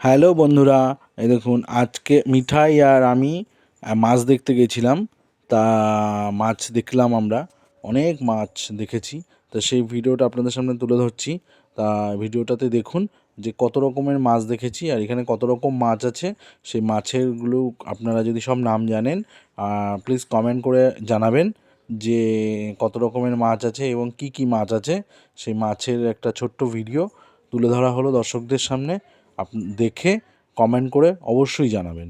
Hello বন্ধুরা, এই দেখুন, আজকে মিঠাই আর আমি মাছ দেখতে গেছিলাম। তা মাছ দেখলাম আমরা, অনেক মাছ দেখেছি। তো সেই ভিডিওটা আপনাদের সামনে তুলে ধরছি। তা ভিডিওটাতে দেখুন যে কত রকমের মাছ দেখেছি আর এখানে কত রকম মাছ আছে। সেই মাছেরগুলো আপনারা যদি সব নাম জানেন প্লিজ কমেন্ট করে জানাবেন যে কত রকমের মাছ আছে এবং কি কি মাছ আছে। সেই মাছের একটা ছোট্ট ভিডিও তুলে ধরা হলো দর্শকদের সামনে। দেখে কমেন্ট করে অবশ্যই জানাবেন।